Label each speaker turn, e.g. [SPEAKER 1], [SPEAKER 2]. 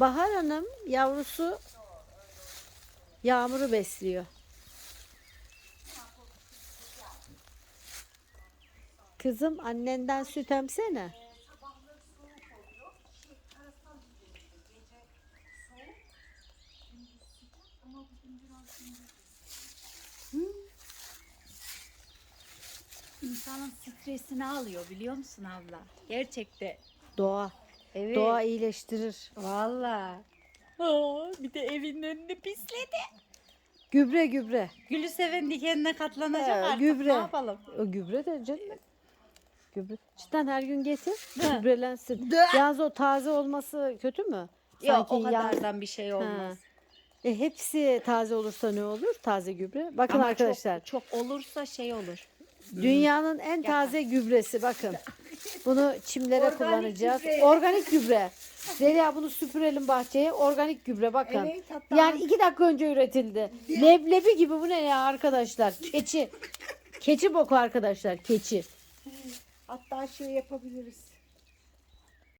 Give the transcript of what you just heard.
[SPEAKER 1] Bahar Hanım yavrusu Yağmur'u besliyor. Kızım annenden süt emsene.
[SPEAKER 2] İnsanın stresini alıyor biliyor musun abla? Gerçekten.
[SPEAKER 1] Doğa.
[SPEAKER 2] Evet.
[SPEAKER 1] Doğa iyileştirir.
[SPEAKER 2] Valla. Aa, bir de evin önünü pisledi.
[SPEAKER 1] Gübre gübre.
[SPEAKER 2] Gülü seven dikenine katlanacak
[SPEAKER 1] He,
[SPEAKER 2] artık.
[SPEAKER 1] gübre.
[SPEAKER 2] Ne yapalım?
[SPEAKER 1] O gübre de canım. Gübre. Cidden her gün getir. Gübrelensin. Yalnız o taze olması kötü mü?
[SPEAKER 2] Yok o kadardan bir şey olmaz.
[SPEAKER 1] E, hepsi taze olursa ne olur? Taze gübre. Bakın
[SPEAKER 2] Ama
[SPEAKER 1] arkadaşlar.
[SPEAKER 2] Çok, çok olursa şey olur.
[SPEAKER 1] Dünyanın en taze gübresi bakın. Bunu çimlere
[SPEAKER 3] Organik
[SPEAKER 1] kullanacağız.
[SPEAKER 3] gübre.
[SPEAKER 1] Organik gübre. Zeliha bunu süpürelim bahçeye. Organik gübre bakın.
[SPEAKER 3] Evet, hatta-
[SPEAKER 1] yani iki dakika önce üretildi. Leblebi gibi bu ne ya arkadaşlar? Keçi. Keçi boku arkadaşlar. Keçi.
[SPEAKER 3] Hatta şey yapabiliriz.